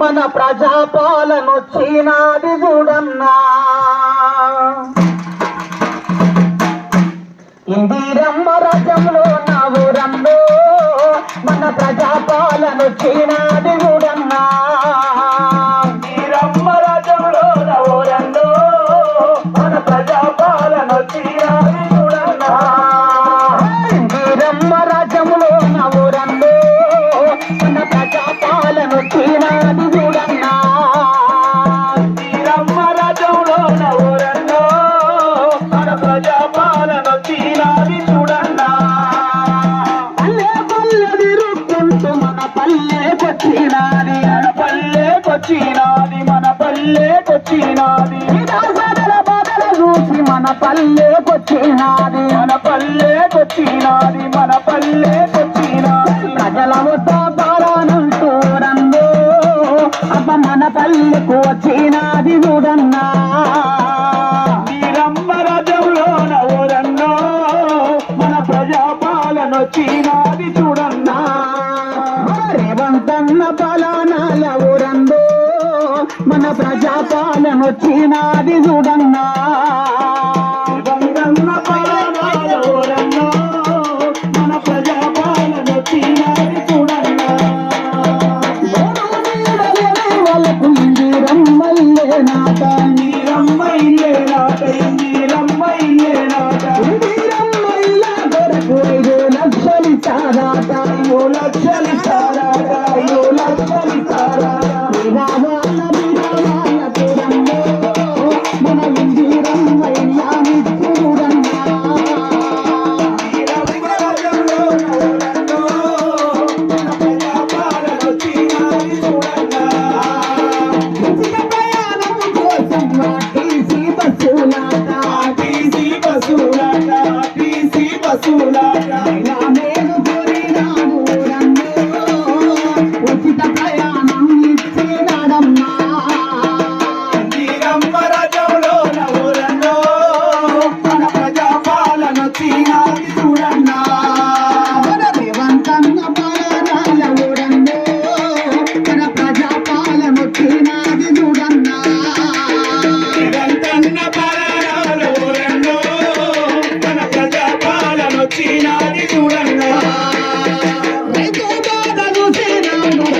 మన ప్రజాపాలన వచ్చినాది చూడన్నా. ఇందిరమ్మ రజంలో పల్లెకొచ్చినాది మన పల్లెకొచ్చినాది మన పల్లెకొచ్చినాది విధాసదల బదల చూసి మన పల్లెకొచ్చినాది మన పల్లెకొచ్చినాది మన పల్లెకొచ్చినాది ప్రజల పాలనంటూ రంగు అబ్బ మన పల్లెకు వచ్చినాది చూడన్నా. వచ్చినాది చూడన్నా. మన ప్రజాపాలన వచ్చినాది చూడన్నా. మన ప్రజాపాలన వచ్చినాది చూడన్నా. వాళ్ళకు ఇందిరమ్మల్లే నాట. వీరమ్మ ఇల్లే నాట వీరమ్మ ఇల్లే నాట. ఇందిరమ్మల్ల కొరకు ఐదు లక్షలు ఇస్తారాట అయ్యో లక్షలు సారాట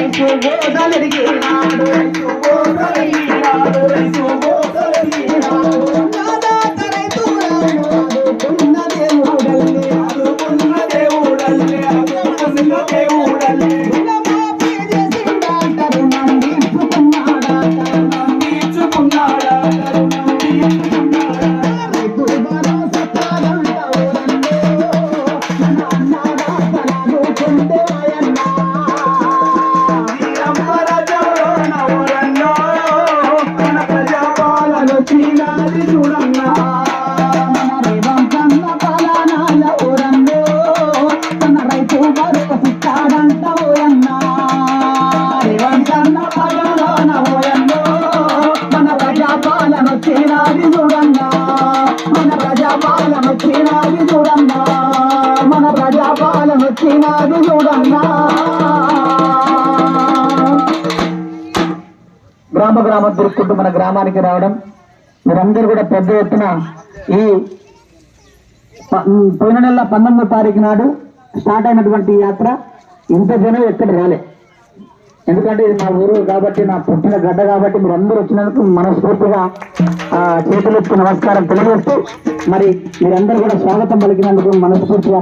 చూసినాడు రైతు బోధలెరిగినాడు రైతు ఓదలయ్యాడు రైతు గ్రామ గ్రామం తిరుక్కుంటూ మన గ్రామానికి రావడం. మీరందరూ కూడా పెద్ద ఎత్తున ఈ పోయిన నెల పంతొమ్మిదో తారీఖు నాడు స్టార్ట్ అయినటువంటి యాత్ర ఇంత జనం ఎక్కడ రాలే. ఎందుకంటే ఇది మా ఊరు కాబట్టి నా పుట్టిన గడ్డ కాబట్టి మీరు అందరూ వచ్చినందుకు మనస్ఫూర్తిగా చేతులెత్తి నమస్కారం తెలియజేస్తూ మరి మీరందరూ కూడా స్వాగతం పలికినందుకు మనస్ఫూర్తిగా